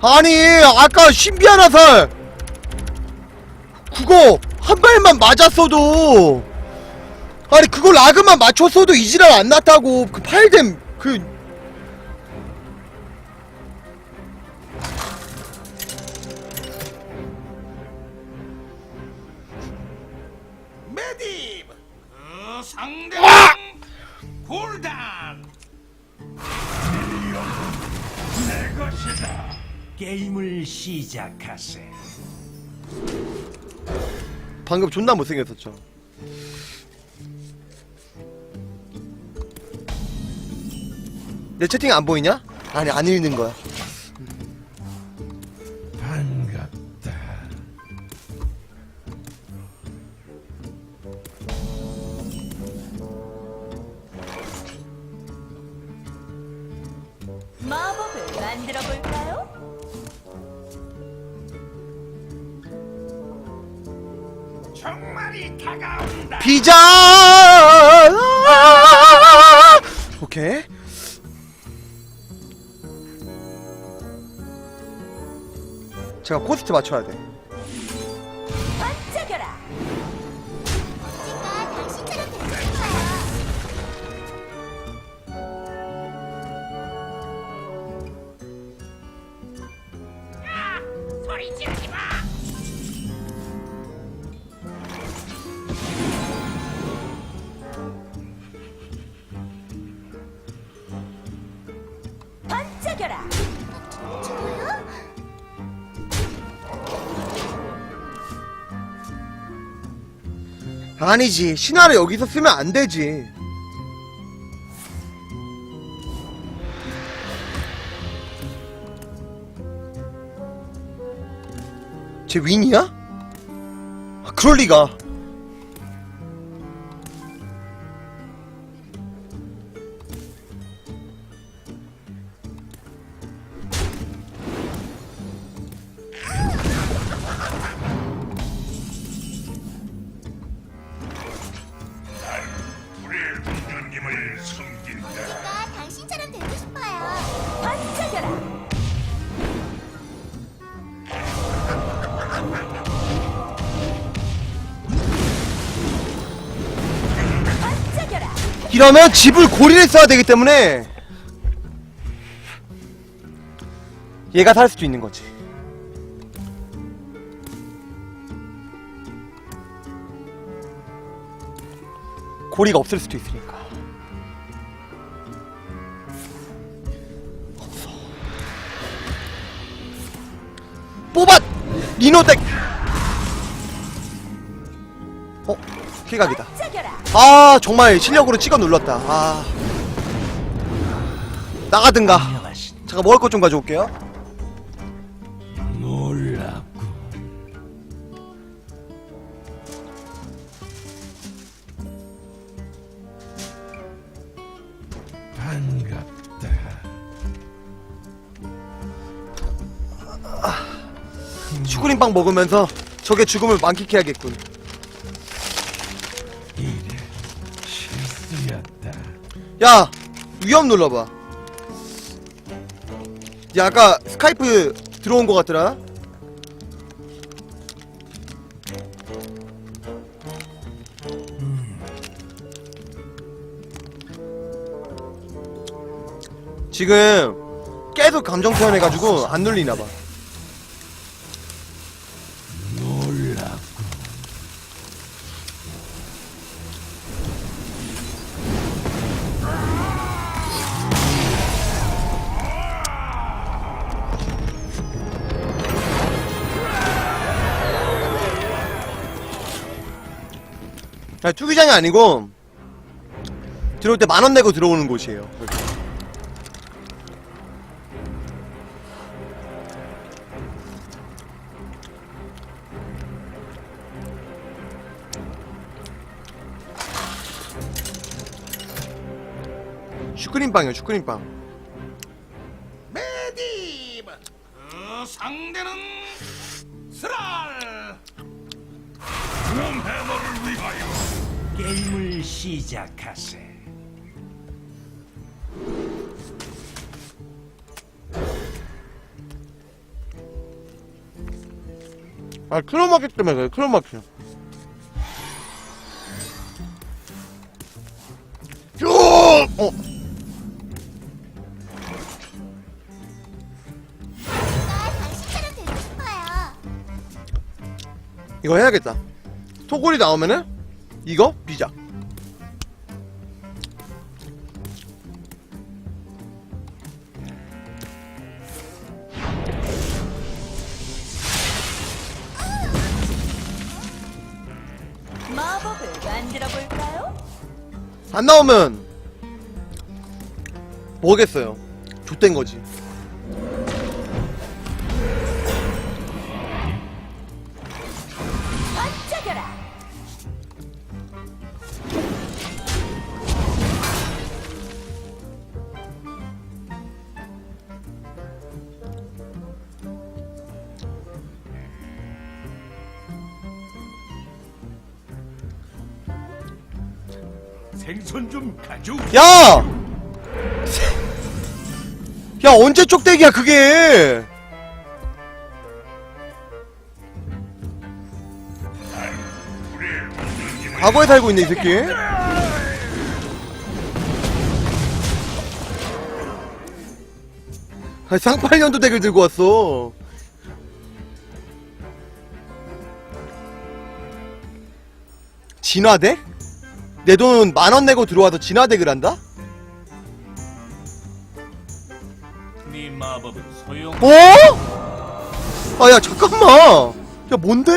아니 아까 신비한 화살. 그거 한 발만 맞았어도. 아니 그걸 라그만 맞췄어도 이 지랄 안 났다고. 그 파일됨 그. 메디브 그 상대는 골단. 내 것이다 게임을 시작하세 방금 존나 못생겼었죠. 내 채팅 안 보이냐? 아니 안 읽는 거야 제가 코스트 맞춰야 돼 반짝여라. 언젠가 당신처럼 되고 싶어요. 소리 지르지 아니지. 신화를 여기서 쓰면 안 되지. 쟤 윈이야? 아, 그럴 리가 이러면 집을 고리를 써야 되기 때문에 얘가 살 수도 있는 거지 고리가 없을 수도 있으니까 뽑았! 리노덱 어? 반짝여라. 아 정말 실력으로 찍어 눌렀다. 아. 나가든가. 잠깐 먹을 것 좀 가져올게요. 놀랍고. 반갑다. 슈크림빵 먹으면서 적의 죽음을 만끽해야겠군 야 위험 눌러봐. 야 아까 스카이프 들어온 것 같더라? 지금 계속 감정 표현해가지고 안 눌리나봐 아니, 투기장이 아니고 들어올 때 만 원 내고 들어오는 곳이에요. 슈크림빵이요, 슈크림빵. 시작하세 아 크로마키 때문에 그래 크로마키 쭉! 어. 이거 해야겠다 토골이 나오면은 이거 비자 마법을 만들어 볼까요? 안 나오면 뭐겠어요 좆된 거지 야! 야 언제 쪽대기야 그게 과거에 살고 있네 이 새끼 아, 쌍팔년도 덱을 들고 왔어 진화덱? 내 돈 만 원 내고 들어와서 진화덱을 한다? 네 마법은 소용. 어? 아, 야, 잠깐만. 야, 뭔데?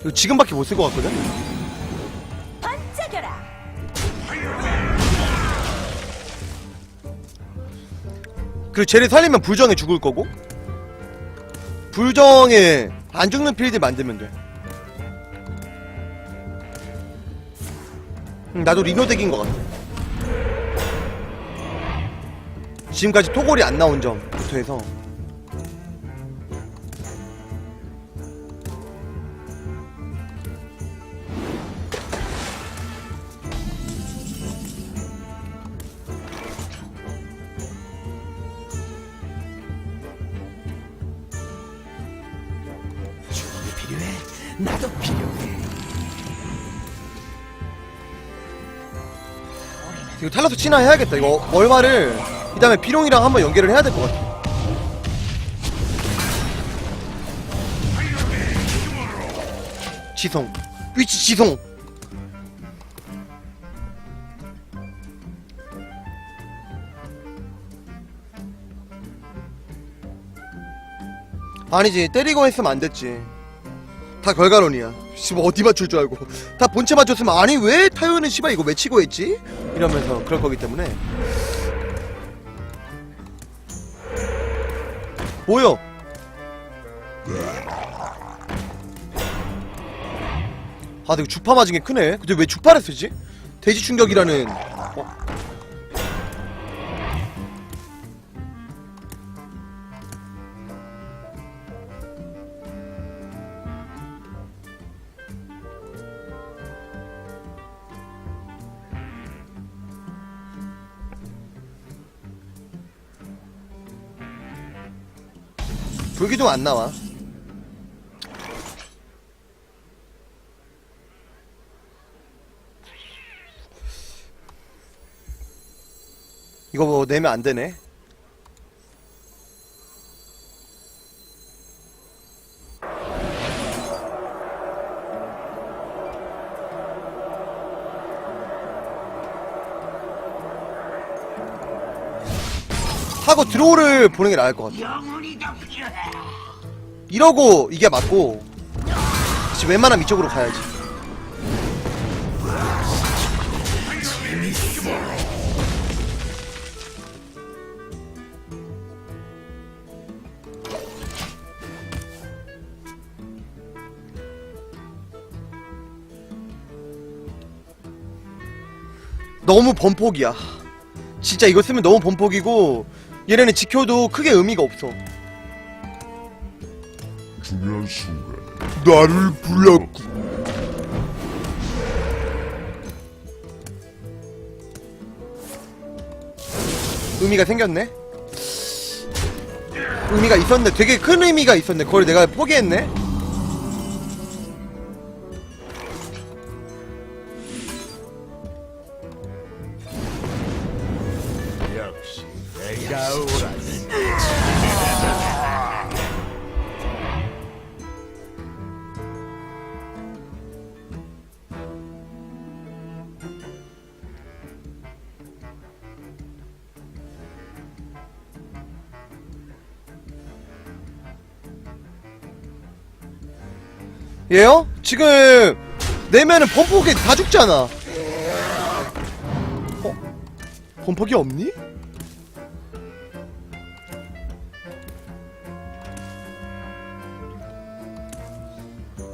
이거 지금밖에 못 쓸 것 같거든? 반짝여라. 그리고 쟤를 살리면 불정에 죽을 거고, 불정에 안 죽는 필드 만들면 돼. 음, 나도 리노덱인 것 같아. 지금까지 토골이 안 나온 점부터 해서. 이거 탈라서 친화 해야겠다. 이거 얼마를 이 다음에 비룡이랑 한번 연계를 해야 될 것 같아. 지성, 위치 지성. 아니지 때리고 했으면 안 됐지. 다 결과론이야. 씨발 어디 맞출 줄 알고. 다 본체 맞췄으면 아니 왜 타요는 씨발 이거 왜 치고 했지? 이러면서 그럴 거기 때문에. 뭐요? 아, 이거 주파 맞은 게 크네. 근데 왜 주파를 쓰지? 대지 충격이라는. 어? 불기둥 안 나와. 이거 뭐 내면 안 되네. 하고 드로우를 보는 게 나을 것 같아. 이러고 이게 맞고 혹시 웬만하면 이쪽으로 가야지 너무 번폭이야 진짜 이거 쓰면 너무 번폭이고 얘네는 지켜도 크게 의미가 없어. 중요한 순간 나를 불렀고 의미가 생겼네? 의미가 있었네. 되게 큰 의미가 있었네. 그걸 내가 포기했네 얘요? 지금 내면은 범퍼기 다 죽잖아 어? 범퍼기 없니?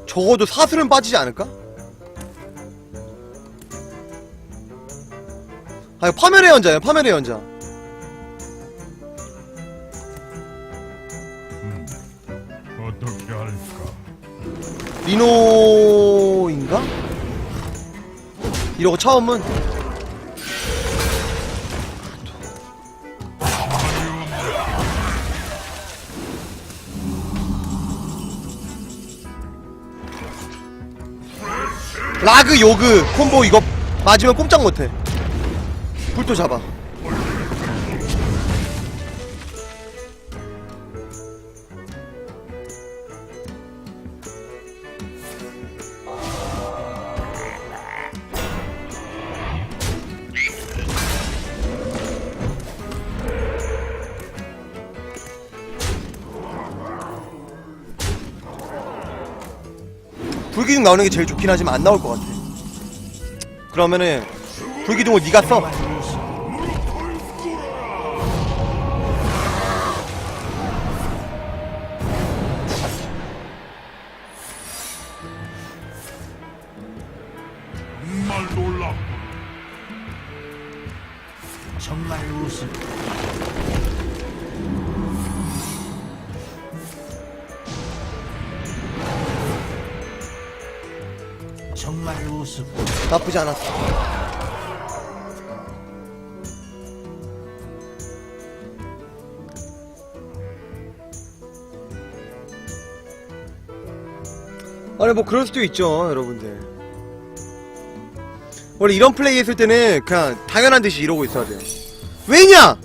적어도 사슬은 빠지지 않을까? 아 파멸의 연자야 파멸의 연자 리노인가? 이러고 처음은 라그 요그 콤보 이거 맞으면 꼼짝 못해 불도 잡아 불기둥 나오는 게 제일 좋긴 하지만 안 나올 것 같아. 그러면은 불기둥을 네가 써. 나쁘지 않았어. 아니 뭐 그럴 수도 있죠 여러분들. 원래 이런 플레이 했을 때는 그냥 당연한 듯이 이러고 있어야 돼요. 왜냐?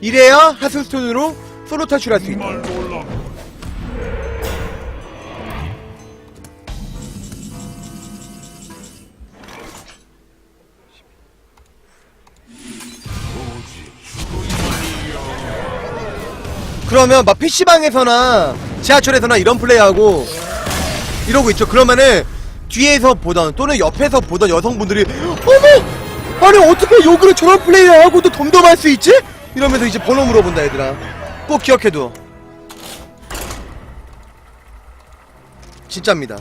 이래야 하스스톤으로 솔로 탈출할 수 있다 그러면 막 PC방에서나 지하철에서나 이런 플레이하고 이러고 있죠. 그러면은 뒤에서 보던 또는 옆에서 보던 여성분들이 어머! 아니 어떻게 요그를 저런 플레이를 하고도 덤덤할 수 있지? 이러면서 이제 번호 물어본다 얘들아. 꼭 기억해둬. 진짜입니다.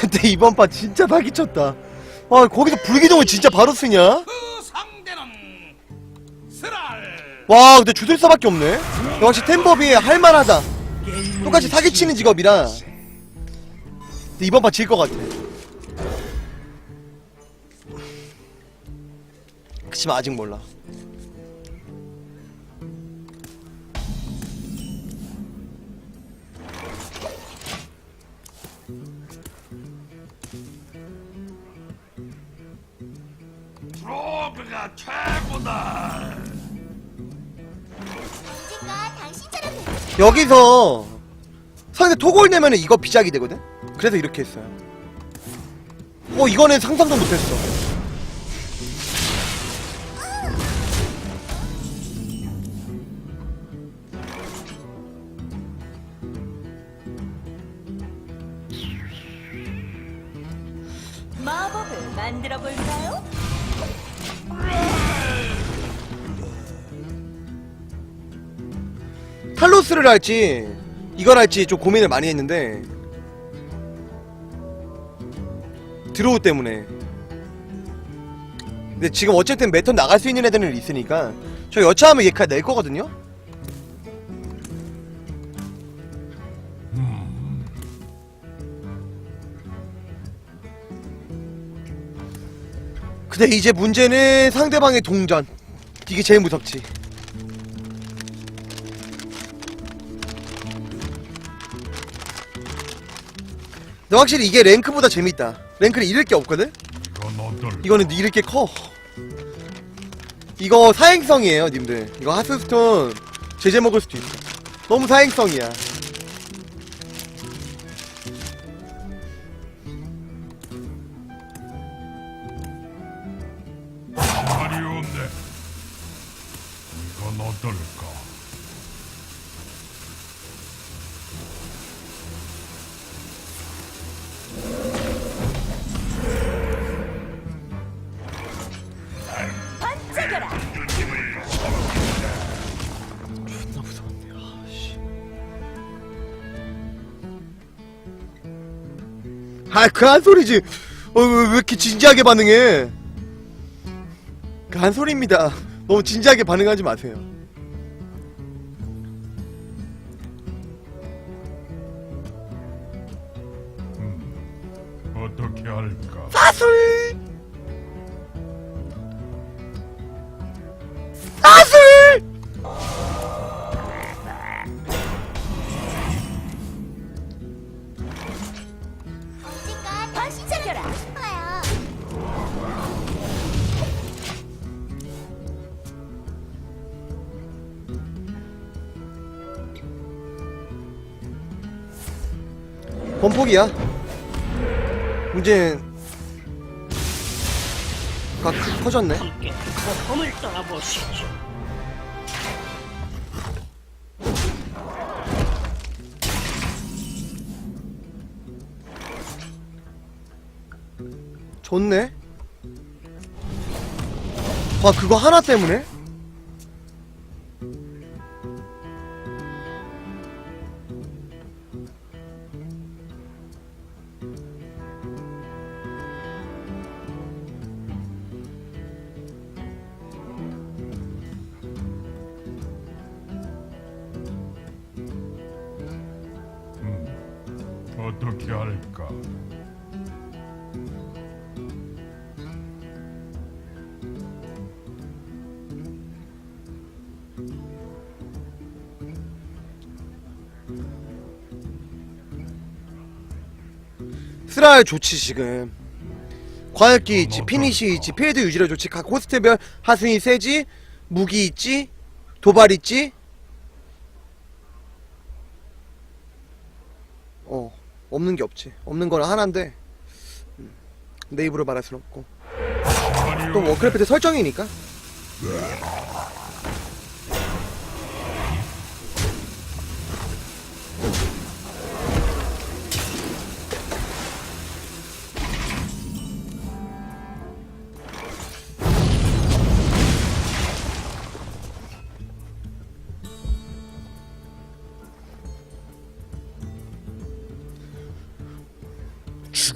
근데 이번 판 진짜 사기쳤다. 아 거기서 불기둥을 진짜 바로 쓰냐? 그 상대는 스랄. 와 근데 주술사밖에 없네. 역시 템버비 할만하다. 똑같이 사기치는 직업이라. 근데 이번 판 질 것 같아. 그치만 아직 몰라. 최고다. 언젠가 당신처럼 되고 싶어요. 여기서 상대 토골 내면은 이거 비작이 되거든? 그래서 이렇게 했어요. 어 이거는 상상도 못했어. 마법을 만들어 볼까요? 탈로스를 할지 이걸 할지 좀 고민을 많이 했는데 드로우 때문에 근데 지금 어쨌든 매턴 나갈 수 있는 애들은 있으니까 저 여차하면 얘낼 거거든요? 근데 이제 문제는 상대방의 동전. 이게 제일 무섭지. 근데 확실히 이게 랭크보다 재밌다. 랭크는 잃을 게 없거든? 이거는 잃을 게 커. 이거 사행성이에요, 님들. 이거 하스스톤 제재 먹을 수도 있어. 너무 사행성이야. 아, 그한 소리지. 어, 왜, 왜 이렇게 진지하게 반응해? 그한 소리입니다. 너무 진지하게 반응하지 마세요. 범폭이야. 문제는 가 크- 커졌네. 좋네. 와 그거 하나 때문에? 어떻게 할까? 스라엘 좋지 지금. 과역기 있지, 피니시 있지, 필드 유지력 좋지, 각 호스트별 하승이 세지, 무기 있지, 도발 있지. 어 없는 게 없지. 없는 거는 하나인데 음, 내 입으로 말할 순 없고. 또. 워크래프트 설정이니까.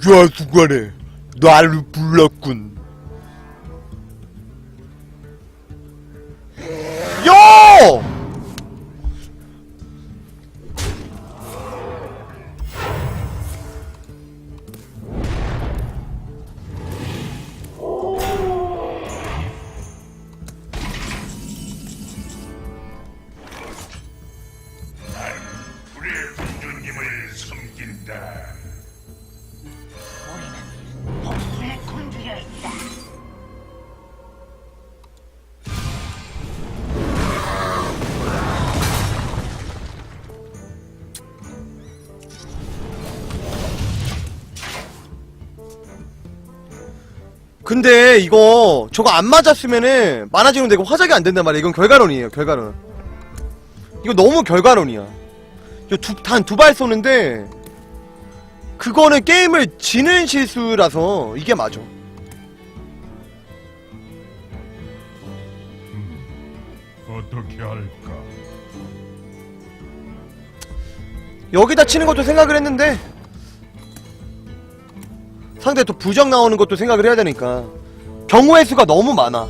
중요한 순간에 나를 불렀군. 근데 이거 저거 안 맞았으면은 많아지는 데가 화작이 안 된단 말이야. 이건 결과론이에요. 결과론. 이거 너무 결과론이야. 단두 발 쏘는데 그거는 게임을 지는 실수라서 이게 맞아. 어떻게 할까? 여기다 치는 것도 생각을 했는데 상대 또 부정 나오는 것도 생각을 해야 되니까. 경우의 수가 너무 많아.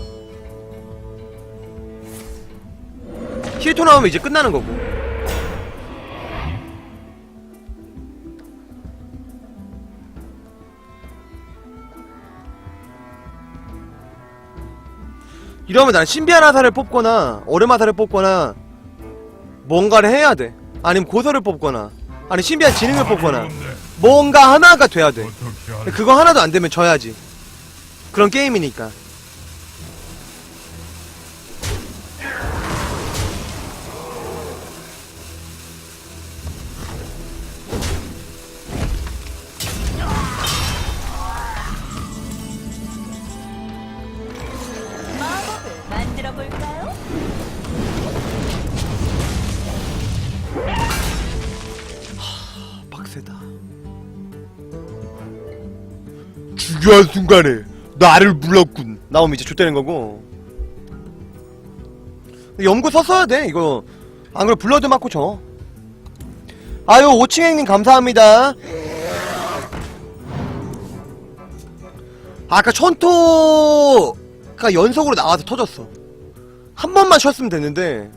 키리토 나오면 이제 끝나는 거고. 이러면 난 신비한 화살을 뽑거나 얼음 화살을 뽑거나 뭔가를 해야 돼. 아니면 고서를 뽑거나 아니 신비한 지능을 뽑거나 뭔가 하나가 돼야 돼? 그거 하나도 안 되면 져야지. 그런 게임이니까 중요한 순간에 나를 불렀군. 나오면 이제 좆되는 거고. 연구 썼어야 돼, 이거. 안 그래, 블러드 맞고 져. 아유, 오칭행님 감사합니다. 아까 천토가 연속으로 나와서 터졌어. 한 번만 쉬었으면 됐는데.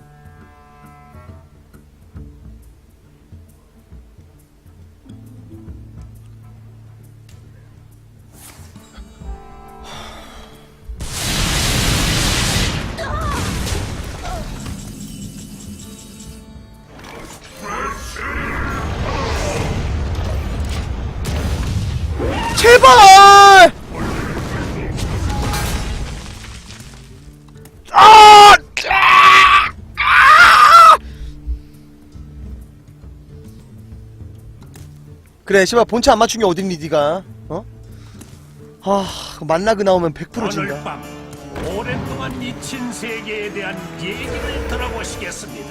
그래, 씨발 본체 안 맞춘 게 어딨니, 니가? 어? 아, 만나그 나오면 100% 오늘 진다. 밤 오랫동안 잊힌 세계에 대한 얘기를 들어보시겠습니다.